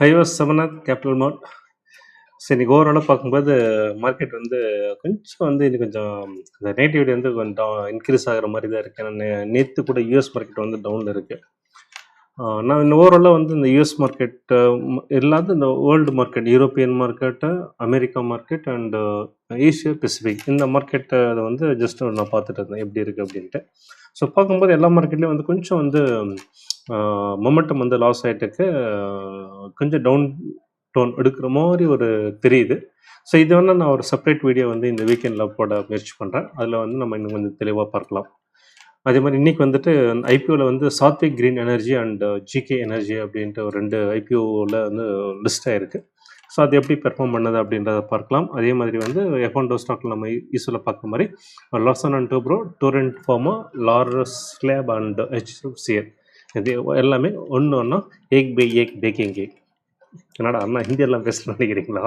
IOS was capital மார்ட் சரி இன்னைக்கு ஓவராலாக பார்க்கும்போது மார்க்கெட் வந்து கொஞ்சம் வந்து இது கொஞ்சம் இந்த நேட்டிவிட்டி வந்து கொஞ்சம் இன்க்ரீஸ் ஆகிற மாதிரி தான் இருக்குது ஏன்னா நேற்று கூட யூஎஸ் மார்க்கெட் வந்து டவுனில் இருக்குது நான் இந்த ஓவராலாக வந்து இந்த யூஎஸ் மார்க்கெட்டு இல்லாத இந்த world market European market America market and Asia Pacific இந்த மார்க்கெட்டை வந்து ஜஸ்ட் நான் பார்த்துட்டு இருந்தேன். எப்படி இருக்குது அப்படின்ட்டு. ஸோ பார்க்கும்போது எல்லா மார்க்கெட்லேயும் வந்து கொஞ்சம் வந்து மொமெண்டம் வந்து லாஸ் ஆகிட்டுக்கு கொஞ்சம் டவுன் டோன் எடுக்கிற மாதிரி ஒரு தெரியுது. ஸோ இது வேணால் நான் ஒரு செப்பரேட் வீடியோ வந்து இந்த வீக்கெண்டில் போட முயற்சி பண்ணுறேன் அதில் வந்து நம்ம இன்னும் கொஞ்சம் தெளிவாக பார்க்கலாம். அதே மாதிரி இன்றைக்கி வந்துட்டு ஐபிஓவில் வந்து Saatvik green energy and GK energy அப்படின்ட்டு ஒரு ரெண்டு ஐபிஓவில் வந்து லிஸ்ட் ஆகிருக்கு ஸோ அது எப்படி பெர்ஃபார்ம் பண்ணுது அப்படின்றத பார்க்கலாம். அதே மாதிரி வந்து எஃப்ஒன் டோ ஸ்டாக்கில் நம்ம ஈஸியில் பார்க்குற மாதிரி Larsen and Toubro Torrent Pharma Laurus slave and HCL இது எல்லாமே ஒன்று ஒன்றா ஏக் பை ஏக் பேக்கிங் கேக் என்னடா அண்ணா ஹிந்தி எல்லாம் நினைக்கிறீங்களா?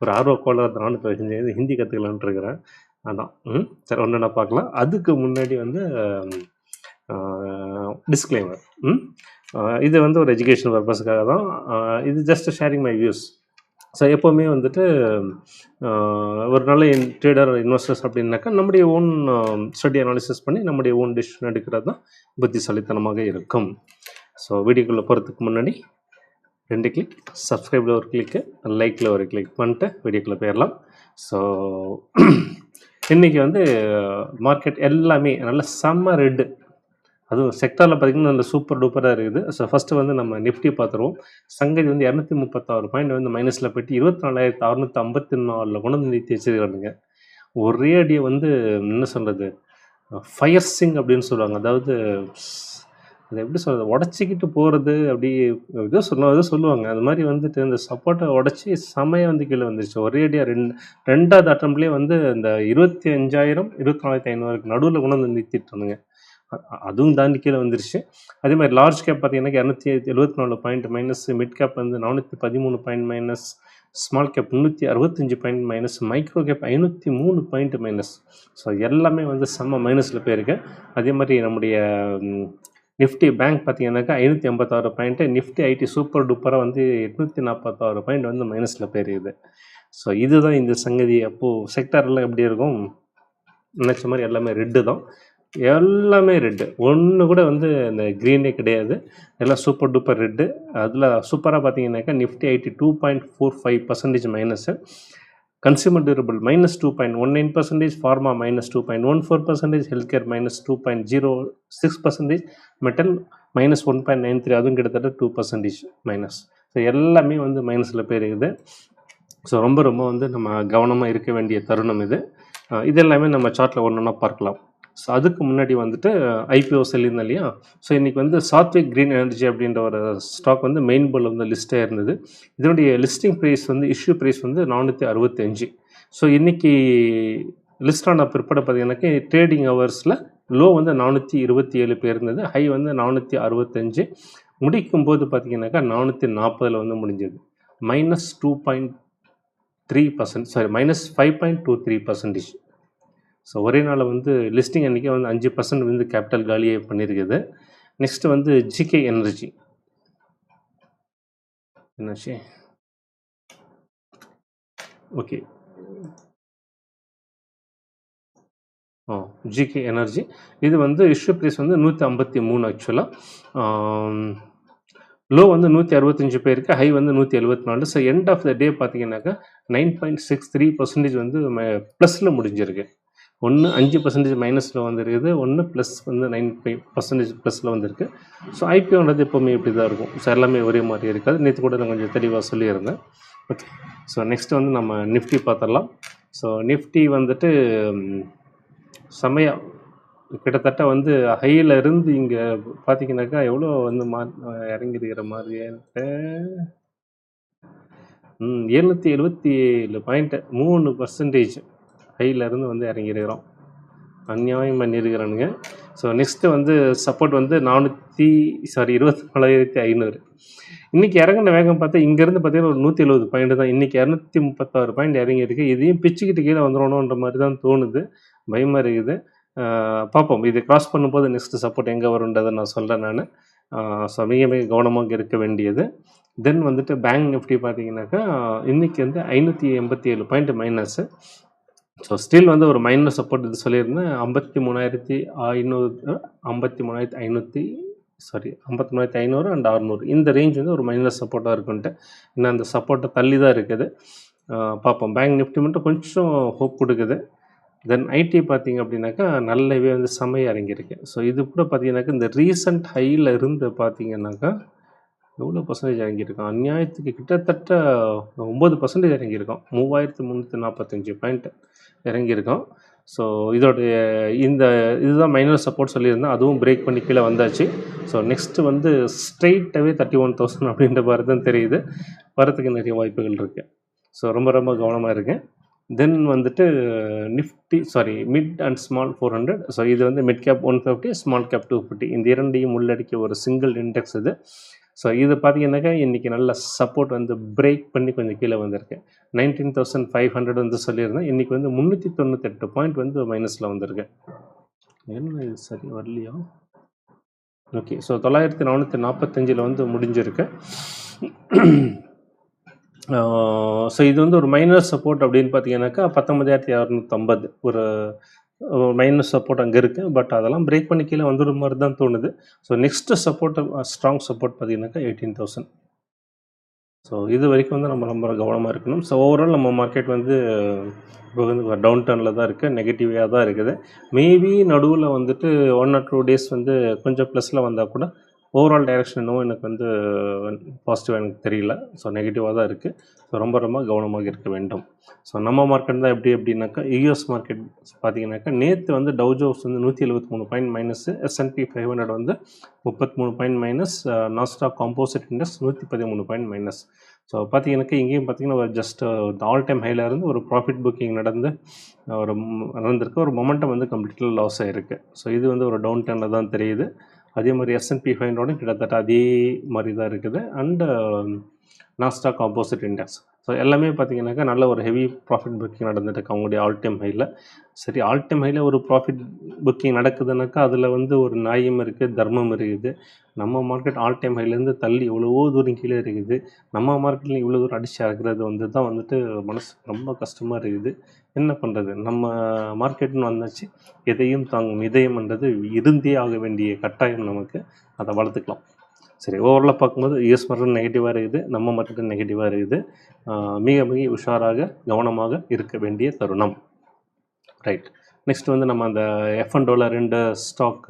ஒரு ஆர்வ கோளாறு நானும் ஹிந்தி கற்றுக்கலான்ட்டு இருக்கிறேன். அதான். ம் சரி ஒன்று நான் பார்க்கலாம் அதுக்கு முன்னாடி வந்து டிஸ்க்ளைமர் ம் இது வந்து ஒரு எஜுகேஷன் பர்பஸ்க்காக தான். இது just sharing my views so எப்போவுமே வந்துட்டு ஒரு நல்ல ட்ரேடர் இன்வெஸ்டர்ஸ் அப்படின்னாக்கா நம்முடைய ஓன் ஸ்டடி அனாலிசிஸ் பண்ணி நம்முடைய ஓன் டிசிஷன் எடுக்கிறது தான் புத்திசாலித்தனமாக இருக்கும். ஸோ வீடியோக்குள்ளே போகிறதுக்கு முன்னாடி ரெண்டு கிளிக் சப்ஸ்கிரைபில் ஒரு கிளிக்கு லைக்கில் ஒரு கிளிக் பண்ணிட்டு வீடியோக்குள்ளே போயிடலாம் ஸோ இன்றைக்கி வந்து மார்க்கெட் எல்லாமே நல்ல செம்ம ரெட்டு அதுவும் செக்டாரில் பார்த்திங்கன்னா நல்ல சூப்பர் டூப்பராக இருக்குது. ஸோ ஃபஸ்ட்டு வந்து நம்ம நிஃப்டி பார்த்துருவோம் சங்கதி வந்து இரநூத்தி முப்பத்தாறு பாயிண்ட் வந்து மைனஸில் போயிட்டு இருபத்தி நாலாயிரத்தி அறுநூற்றி ஐம்பத்தி நாலில் கொண்டு வந்து நிறுத்தி வச்சுருக்கானுங்க. ஒரே அடியை வந்து என்ன சொல்கிறது ஃபயர் சிங் அப்படின்னு சொல்லுவாங்க. அதாவது அதை எப்படி சொல்கிறது உடச்சிக்கிட்டு போகிறது அப்படி ஏதோ சொல்லுவோம் ஏதோ சொல்லுவாங்க. அது மாதிரி வந்துட்டு இந்த சப்போர்ட்டை உடச்சி செமையாக வந்து கீழே வந்துருச்சு. ஒரே அடியாக ரெண்டு ரெண்டாவது அட்டம்லேயே வந்து இந்த இருபத்தி அஞ்சாயிரம் இருபத்தி நாலாயிரத்தி ஐநூறுக்கு நடுவில் கொண்டு வந்து நிறுத்திட்டானுங்க அதுவும் தாண்டி கீழே வந்துருச்சு. அதே மாதிரி லார்ஜ் கேப் பார்த்தீங்கன்னா இரநூத்தி எழுபத்தி நாலு பாயிண்ட் மைனஸ் மிட் கேப் வந்து நானூற்றி பதிமூணு பாயிண்ட் மைனஸ் ஸ்மால் கேப் முந்நூற்றி அறுபத்தஞ்சு பாயிண்ட் மைனஸ் மைக்ரோ கேப் ஐநூற்றி மூணு பாயிண்ட் மைனஸ் ஸோ எல்லாமே வந்து செம்ம மைனஸில் போயிருக்கு. அதே மாதிரி நம்முடைய நிஃப்டி பேங்க் பார்த்தீங்கன்னாக்கா ஐநூற்றி ஐம்பத்தாறு பாயிண்ட்டு நிஃப்டி ஐடி சூப்பர் டூப்பராக வந்து எட்நூற்றி நாற்பத்தாறு பாயிண்ட் வந்து மைனஸில் போயிருக்குது ஸோ இதுதான் இந்த சங்கதி. அப்போது செக்டர்லாம் எப்படி இருக்கும்? நினச்ச மாதிரி எல்லாமே ரெட்டு தான். எல்லாமே ரெட்டு ஒன்று கூட வந்து இந்த க்ரீனே கிடையாது. எல்லாம் சூப்பர் டூப்பர் ரெட்டு அதில் சூப்பராக பார்த்தீங்கன்னாக்கா Nifty IT two point four five percentage minus consumer durable minus two point one nine percentage pharma minus two point one four percentage health care minus two point zero six percentage metal minus one point nine three அதுவும் கிட்டத்தட்ட two percentage minus so எல்லாமே வந்து மைனஸில் போயிருக்குது so ரொம்ப ரொம்ப வந்து நம்ம கவனமாக இருக்க வேண்டிய தருணம் இது. இதெல்லாமே இது எல்லாமே நம்ம சார்ட்டில் ஒன்று ஒன்றா பார்க்கலாம். ஸோ அதுக்கு முன்னாடி வந்துட்டு ஐபிஓ சொல்லியிருந்தேன் இல்லையா? ஸோ இன்றைக்கி வந்து சாத்விக் க்ரீன் எனர்ஜி அப்படின்ற ஒரு ஸ்டாக் வந்து மெயின் போல் வந்து லிஸ்ட்டாக இருந்தது. இதனுடைய லிஸ்டிங் ப்ரைஸ் வந்து இஷ்யூ ப்ரைஸ் வந்து நானூற்றி அறுபத்தஞ்சு. ஸோ இன்றைக்கி லிஸ்ட் ஆன பிற்பாடு பார்த்தீங்கன்னாக்கா ட்ரேடிங் ஹவர்ஸில் லோ வந்து நானூற்றி இருபத்தி ஏழு பேர் இருந்தது. ஹை வந்து நானூற்றி அறுபத்தஞ்சு. முடிக்கும் போது பார்த்தீங்கன்னாக்கா நானூற்றி நாற்பதில் வந்து முடிஞ்சது. Minus two point three percent sorry minus five point two three percentage so ஒரே நாளில் வந்து லிஸ்டிங் அன்றைக்கி வந்து அஞ்சு பர்சன்ட் வந்து கேபிட்டல் காலியே பண்ணியிருக்குது நெக்ஸ்ட்டு வந்து ஜிகே எனர்ஜி என்னாச்சு? ஓகே ஆ ஜிகே எனர்ஜி இது வந்து இஷ்யூ ப்ரைஸ் வந்து நூற்றி ஐம்பத்தி மூணு ஆக்சுவலாக லோ வந்து நூற்றி அறுபத்தஞ்சு பேருக்கு ஹை வந்து நூற்றி எழுபத்தி நாலு. So end of the day பார்த்தீங்கன்னாக்கா nine point six three percentage வந்து ப்ளஸில் முடிஞ்சிருக்கு. ஒன்று அஞ்சு பர்சன்டேஜ் மைனஸில் வந்துருக்குது ஒன்று ப்ளஸ் வந்து நைன் ஃபைவ் பர்சன்டேஜ் ப்ளஸில் வந்திருக்கு. ஸோ ஐபிஓன்றது எப்போவுமே இப்படி தான் இருக்கும். ஸோ எல்லாமே ஒரே மாதிரி இருக்காது. நேற்று கூட நான் கொஞ்சம் தெளிவாக சொல்லியிருந்தேன். ஓகே ஸோ நெக்ஸ்ட் வந்து நம்ம நிஃப்டி பார்த்துடலாம் ஸோ நிஃப்டி வந்துட்டு ம், செமையா கிட்டத்தட்ட வந்து ஹையில் இருந்து இங்கே பார்த்தீங்கன்னாக்கா எவ்வளோ வந்து மா இறங்கிருக்கிற மாதிரியே இருக்கு. ம் எழுநூற்றி எழுபத்தி ஏழு பாயிண்ட்டு மூணு பர்சன்டேஜ் இருந்து வந்து இறங்கிருக்கிறோம் அநியாயம் பண்ணியிருக்கிறானுங்க. ஸோ நெக்ஸ்ட்டு வந்து சப்போர்ட் வந்து நானூற்றி சாரி இருபத்தி நாலாயிரத்தி ஐநூறு. இன்றைக்கி இறங்கின வேகம் பார்த்தா இங்கேருந்து பார்த்தீங்கன்னா ஒரு நூற்றி எழுபது பாயிண்ட் தான். இன்றைக்கி இரநூத்தி முப்பத்தாறு பாயிண்ட் இறங்கியிருக்கு. இதையும் பிச்சுக்கிட்டு கீழே வந்துடணுன்ற மாதிரி தான் தோணுது. பயமாக இருக்குது. பார்ப்போம். இது க்ராஸ் பண்ணும்போது நெக்ஸ்ட்டு சப்போர்ட் எங்கே வரும்ன்றதை நான் சொல்கிறேன் நான். ஸோ மிக மிக கவனமாக இருக்க வேண்டியது. தென் வந்துட்டு பேங்க் நிஃப்டி பார்த்தீங்கன்னாக்கா இன்றைக்கி வந்து ஐநூற்றி எண்பத்தி ஏழு பாயிண்ட் மைனஸு ஸோ ஸ்டில் வந்து ஒரு மைனர் சப்போர்ட் இது சொல்லியிருந்தேன். ஐம்பத்தி மூணாயிரத்தி ஐநூறு ஐம்பத்தி மூணாயிரத்தி ஐநூற்றி சாரி ஐம்பத்தி மூணாயிரத்தி ஐநூறு அண்ட் அறுநூறு. இந்த ரேஞ்ச் வந்து ஒரு மைனர் சப்போர்ட்டாக இருக்குன்ட்டு. இன்னும் அந்த சப்போர்ட்டை தள்ளி தான் இருக்குது. பார்ப்போம். பேங்க் நிஃப்டி மட்டும் கொஞ்சம் ஹோப் கொடுக்குது. தென் ஐடி பார்த்தீங்க அப்படின்னாக்கா நல்லாவே வந்து செமையாக இறங்கியிருக்கு. ஸோ இது கூட பார்த்தீங்கன்னாக்கா இந்த ரீசன்ட் ஹையில் இருந்து பார்த்தீங்கன்னாக்கா எவ்வளோ பர்சன்டேஜ் இறங்கியிருக்கோம் அநியாயத்துக்கு கிட்டத்தட்ட ஒம்பது பர்சன்டேஜ் இறங்கியிருக்கோம் மூவாயிரத்து முந்நூற்றி நாற்பத்தஞ்சு பாயிண்ட் இறங்கியிருக்கோம் ஸோ இதோடைய இந்த இதுதான் மைனர் சப்போர்ட் சொல்லியிருந்தேன். அதுவும் பிரேக் பண்ணி கீழே வந்தாச்சு. ஸோ நெக்ஸ்ட்டு வந்து ஸ்ட்ரெயிட்டாகவே தேர்ட்டி ஒன் தௌசண்ட் அப்படின்ற மாதிரி தான் தெரியுது. வரத்துக்கு நிறைய வாய்ப்புகள் இருக்குது ஸோ ரொம்ப ரொம்ப கவனமாக இருக்கேன் தென் வந்துட்டு Nifty sorry mid and small four hundred so இது வந்து mid cap one fifty small cap two fifty இந்த இரண்டையும் உள்ளடக்கிய ஒரு சிங்கிள் இண்டெக்ஸ் இது. ஸோ இது பார்த்தீங்கன்னாக்கா இன்றைக்கி நல்ல சப்போர்ட் வந்து பிரேக் பண்ணி கொஞ்சம் கீழே வந்திருக்கு. நைன்டீன் தௌசண்ட் ஃபைவ் ஹண்ட்ரட் வந்து சொல்லியிருந்தேன். இன்றைக்கி வந்து முந்நூற்றி தொண்ணூத்தெட்டு பாயிண்ட் வந்து மைனஸில் வந்திருக்கு. என்ன இது சரி வரலையா? ஓகே ஸோ தொள்ளாயிரத்தி நானூற்றி நாற்பத்தஞ்சில் வந்து முடிஞ்சிருக்கு. ஸோ இது வந்து ஒரு மைனர் சப்போர்ட் அப்படின்னு பார்த்தீங்கன்னாக்கா பத்தொன்பதாயிரத்தி அறநூற்றம்பது ஒரு மைனஸ் சப்போர்ட் அங்கே இருக்குது பட் அதெல்லாம் பிரேக் பண்ணி கீழே வந்துடுற மாதிரி தான் தோணுது. So next support strong support பார்த்தீங்கன்னாக்கா எயிட்டீன் தௌசண்ட் ஸோ இது வரைக்கும் வந்து நம்ம ரொம்ப கவனமாக இருக்கணும். ஸோ ஓவரால் நம்ம மார்க்கெட் வந்து இப்போ வந்து டவுன் டர்னில் தான் இருக்குது நெகட்டிவாக தான் இருக்குது. மேபி நடுவில் வந்துட்டு ஒன் ஆர் டூ டேஸ் வந்து கொஞ்சம் ப்ளஸில் வந்தால் கூட ஓவரால் டைரக்ஷன் இன்னும் எனக்கு வந்து பாசிட்டிவாக எனக்கு தெரியல. ஸோ நெகட்டிவாக தான் இருக்குது ஸோ ரொம்ப ரொம்ப கவனமாக இருக்க வேண்டும். ஸோ நம்ம மார்க்கெட் தான் எப்படி எப்படின்னாக்கா யூஎஸ் மார்க்கெட் பார்த்தீங்கன்னாக்கா நேற்று வந்து டவுஜோஸ் வந்து நூற்றி எழுபத்தி மூணு point minus S&P five hundred வந்து முப்பத்தி மூணு point minus Nasdaq composite index நூற்றி பதிமூணு பாயிண்ட் மைனஸ் ஸோ பார்த்தீங்கன்னாக்கா இங்கேயும் பார்த்தீங்கன்னா ஒரு ஜஸ்ட் ஆல் டைம் ஹைல இருந்து ஒரு ப்ராஃபிட் புக்கிங் நடந்து ஒரு நடந்திருக்கு. ஒரு மொமெண்டம் வந்து கம்ப்ளீட்டாக லாஸ் ஆகிருக்கு ஸோ இது வந்து ஒரு டவுன் டர்னில் தான் தெரியுது. அதே மாதிரி எஸ்என்பி ஃபைவ் ஹண்ட்ரடும் கிட்டத்தட்ட அதே மாதிரி தான் இருக்குது. And Nasdaq composite index so எல்லாமே பார்த்தீங்கன்னாக்கா நல்ல ஒரு ஹெவி ப்ராஃபிட் புக்கிங் நடந்துட்டுருக்கு அவங்களுடைய ஆல் டைம் ஹையில் சரி ஆல் டைம் ஹையில் ஒரு ப்ராஃபிட் புக்கிங் நடக்குதுனாக்கா அதில் வந்து ஒரு நியாயம் இருக்குது தர்மம் இருக்குது. நம்ம மார்க்கெட் ஆல் டைம் ஹைலேருந்து தள்ளி எவ்வளவோ தூரம் கீழே இருக்குது. நம்ம மார்க்கெட்டில் இவ்வளோ தூரம் அடிச்சு அறக்கிறது வந்து தான் வந்துட்டு மனசு ரொம்ப கஷ்டமாக இருக்குது. என்ன பண்ணுறது நம்ம மார்க்கெட்னு வந்தாச்சு எதையும் தாங்கும் இதயம்ன்றது இருந்தே ஆக வேண்டிய கட்டாயம் நமக்கு. அதை வளர்த்துக்கலாம். சரி ஓவரில் பார்க்கும்போது யூஎஸ் மார்க்கெட் நெகட்டிவாக இருக்குது நம்ம மார்க்கெட் நெகட்டிவாக இருக்குது. மிக மிக உஷாராக கவனமாக இருக்க வேண்டிய தருணம். ரைட் நெக்ஸ்ட் வந்து நம்ம அந்த எஃப் அண்ட் டோவில் ரெண்டு ஸ்டாக்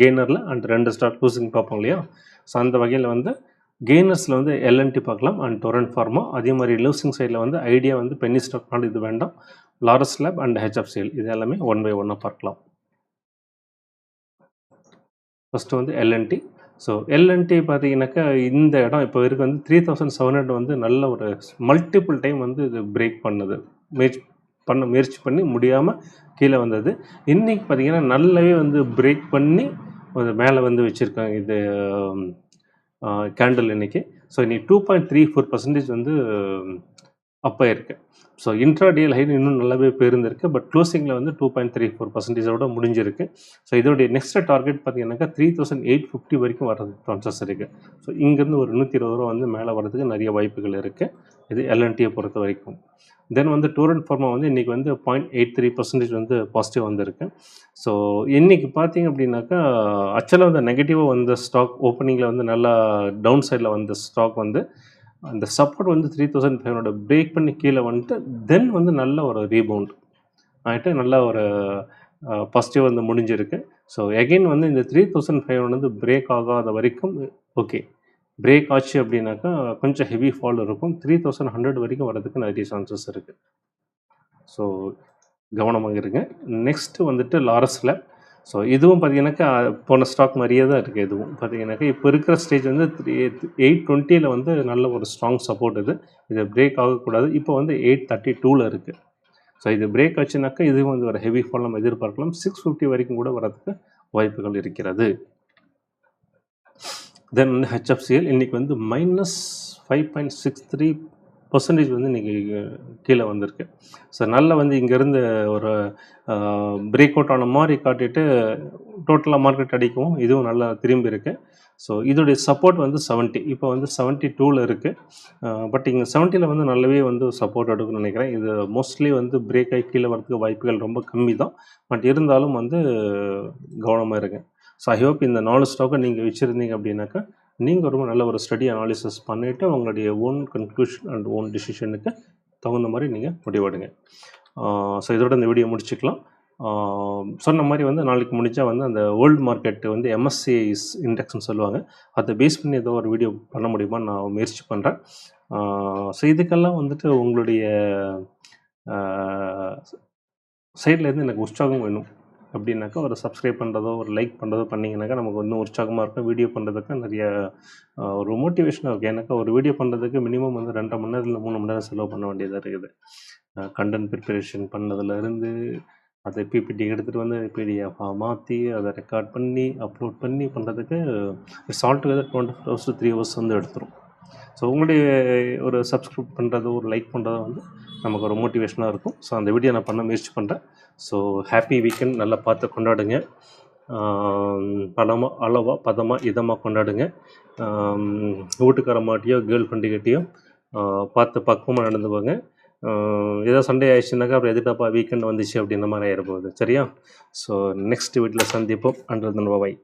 கெய்னரில் அண்ட் ரெண்டு ஸ்டாக் லூசிங் பார்ப்போம் இல்லையா? ஸோ அந்த வகையில் வந்து கெய்னர்ஸில் வந்து எல்என்டி பார்க்கலாம் அண்ட் டொரண்ட் ஃபார்மா அதே மாதிரி லூசிங் சைடில் வந்து ஐடியா வந்து பென்னி ஸ்டாக் நாடு இது வேண்டாம். லாரஸ் லேப் அண்ட் ஹெச்எஃப்சிஎல் இது எல்லாமே ஒன் பை ஒன்னாக பார்க்கலாம். ஃபஸ்ட்டு வந்து எல்என்டி ஸோ எல்என்டி பார்த்தீங்கன்னாக்கா இந்த இடம் இப்போ இருக்கு வந்து த்ரீ தௌசண்ட் செவன் ஹண்ட்ரட் வந்து நல்ல ஒரு மல்டிபிள் டைம் வந்து இது பிரேக் பண்ணுது. முயற்சி பண்ண முயற்சி பண்ணி முடியாமல் கீழே வந்தது. இன்றைக்கி பார்த்தீங்கன்னா நல்லாவே வந்து பிரேக் பண்ணி அது மேலே வந்து வச்சுருக்காங்க இது கேண்டில் இன்னைக்கு. ஸோ இன்றைக்கி two point three four percentage வந்து அப்போ இருக்கு. ஸோ இன்ட்ராடியல் ஹைட் இன்னும் நல்லாவே போயிருந்திருக்கு பட் க்ளோசிங்கில் வந்து டூ பாயிண்ட் த்ரீ ஃபோர் பர்சன்டேஜோட முடிஞ்சிருக்கு. ஸோ இதோடைய நெக்ஸ்ட் டார்கெட் பார்த்தீங்கன்னாக்கா த்ரீ தௌசண்ட் எயிட் ஃபிஃப்டி வரைக்கும் வர்றது சான்சஸ் இருக்குது ஸோ இங்கேருந்து ஒரு நூற்றி இருபது ரூபா வந்து மேலே வர்றதுக்கு நிறைய வாய்ப்புகள் இருக்குது இது எல்என்டியை பொறுத்த வரைக்கும். தென் வந்து டூரண்ட் ஃபார்மா வந்து இன்றைக்கி வந்து பாயிண்ட் எயிட் த்ரீ பர்சன்டேஜ் வந்து பாசிட்டிவ் வந்திருக்கு. ஸோ இன்றைக்கி பார்த்தீங்க அப்படின்னாக்கா ஆக்சுவலாக வந்து நெகட்டிவாக வந்த ஸ்டாக் ஓப்பனிங்கில் வந்து நல்லா டவுன் சைடில் வந்த ஸ்டாக் வந்து அந்த சப்போர்ட் வந்து three thousand five hundred break பண்ணி கீழே வந்துட்டு தென் வந்து நல்ல ஒரு ரீபவுண்ட் ஆகிட்டு நல்ல ஒரு பாசிட்டிவ் வந்து முடிஞ்சிருக்கு. ஸோ எகைன் வந்து இந்த த்ரீ தௌசண்ட் ஃபைவ் ஹண்ட்ரட் வந்து பிரேக் ஆகாத வரைக்கும் ஓகே பிரேக் ஆச்சு அப்படின்னாக்கா கொஞ்சம் ஹெவி ஃபால் இருக்கும். த்ரீ தௌசண்ட் ஹண்ட்ரட் வரைக்கும் வரதுக்கு நிறைய சான்சஸ் இருக்குது ஸோ கவனமாக இருங்க. நெக்ஸ்ட்டு வந்துட்டு லாரஸில் ஸோ இதுவும் பார்த்தீங்கன்னாக்கா போன ஸ்டாக் மாதிரியே தான் இருக்குது இதுவும். பார்த்தீங்கன்னாக்கா இப்போ இருக்கிற ஸ்டேஜ் வந்து த்ரீ எயிட் டுவெண்ட்டியில் வந்து நல்ல ஒரு ஸ்ட்ராங் சப்போர்ட் இது. இது பிரேக் ஆகக்கூடாது. இப்போ வந்து எயிட் தேர்ட்டி டூவில் இருக்குது ஸோ இது பிரேக் ஆச்சுனாக்கா இதுவும் வந்து ஒரு ஹெவி ஃபால் நம்ம எதிர்பார்க்கலாம். சிக்ஸ் ஃபிஃப்டி வரைக்கும் கூட வரதுக்கு வாய்ப்புகள் இருக்கிறது. தென் வந்து ஹெச்எஃப்சிஎல் இன்றைக்கி வந்து minus five point six three percentage வந்து இன்றைக்கி கீழே வந்திருக்கு. ஸோ நல்ல வந்து இங்கேருந்து ஒரு பிரேக் அவுட் ஆன மாதிரி காட்டிட்டு டோட்டலாக மார்க்கெட் அடிக்கவும் இதுவும் நல்லா திரும்பி இருக்குது ஸோ இதோடைய சப்போர்ட் வந்து 70 இப்போ வந்து 72 டூவில் இருக்குது பட் இங்கே செவன்ட்டியில் வந்து நல்லாவே வந்து சப்போர்ட் எடுக்கும்னு நினைக்கிறேன். இது மோஸ்ட்லி வந்து பிரேக் ஆகி கீழே வரதுக்கு வாய்ப்புகள் ரொம்ப கம்மி தான். பட் இருந்தாலும் வந்து கவனமாக இருக்குது ஸோ ஐ ஹோப் இந்த நாலு ஸ்டாக்கை நீங்கள் வச்சுருந்தீங்க அப்படின்னாக்கா நீங்கள் ரொம்ப நல்ல ஒரு ஸ்டடி அனாலிசிஸ் பண்ணிவிட்டு உங்களுடைய ஓன் கன்க்ளூஷன் அண்ட் ஓன் டிசிஷனுக்கு தகுந்த மாதிரி நீங்கள் முடிவெடுங்க. ஸோ இதோட இந்த வீடியோ முடிச்சுக்கலாம். சொன்ன மாதிரி வந்து நாளைக்கு முடிஞ்சால் வந்து அந்த வேர்ல்டு மார்க்கெட் வந்து எம்எஸ்சி இண்டெக்ஸ்னு சொல்லுவாங்க. அதை பேஸ் பண்ணி ஏதோ ஒரு வீடியோ பண்ண முடியுமான்னு நான் முயற்சி பண்ணுறேன் ஸோ இதுக்கெல்லாம் வந்துட்டு உங்களுடைய சைட்லேருந்து எனக்கு உற்சாகம் வேணும். அப்படின்னாக்கா ஒரு சப்ஸ்கிரைப் பண்ணுறதோ ஒரு லைக் பண்ணுறதோ பண்ணிங்கனாக்கா நமக்கு இன்னும் உற்சாகமாக இருக்கும். வீடியோ பண்ணுறதுக்கு நிறைய ஒரு மோட்டிவேஷனாக இருக்குது ஏன்னாக்கா ஒரு வீடியோ பண்ணுறதுக்கு மினிமம் வந்து ரெண்டரை மணி நேரத்தில் மூணு மணி நேரம் செலவு பண்ண வேண்டியதாக இருக்குது. கண்டென்ட் ப்ரிப்பரேஷன் பண்ணதுலேருந்து அதை பிபிடி எடுத்துகிட்டு வந்து பிடிஎஃபாக மாற்றி அதை ரெக்கார்ட் பண்ணி அப்லோட் பண்ணி பண்ணுறதுக்கு it's all together twenty four hours three hours வந்து எடுத்துரும். ஸோ உங்களுடைய ஒரு சப்ஸ்கிரைப் பண்ணுறதோ ஒரு லைக் பண்ணுறதோ வந்து நமக்கு ஒரு மோட்டிவேஷனாக இருக்கும். ஸோ அந்த வீடியோ நான் பண்ண முயற்சி பண்ணுறேன் ஸோ ஹாப்பி வீக்கெண்ட் நல்லா பார்த்து கொண்டாடுங்க. பணமாக அளவாக பதமாக இதமாக கொண்டாடுங்க. ஆம், வீட்டுக்கார மாட்டியோ கேர்ள் ஃப்ரெண்டுக்கிட்டேயோ பார்த்து பக்குவமாக நடந்துக்கோங்க. ஏதோ சண்டே ஆயிடுச்சுனாக்கா அப்புறம் எதுக்காப்பா வீக்கெண்ட் வந்துச்சு அப்படின்ற மாதிரி ஆயிட போகுது சரியா? ஸோ நெக்ஸ்ட் வீட்டில் சந்திப்போம். அண்டர் தன் பாய்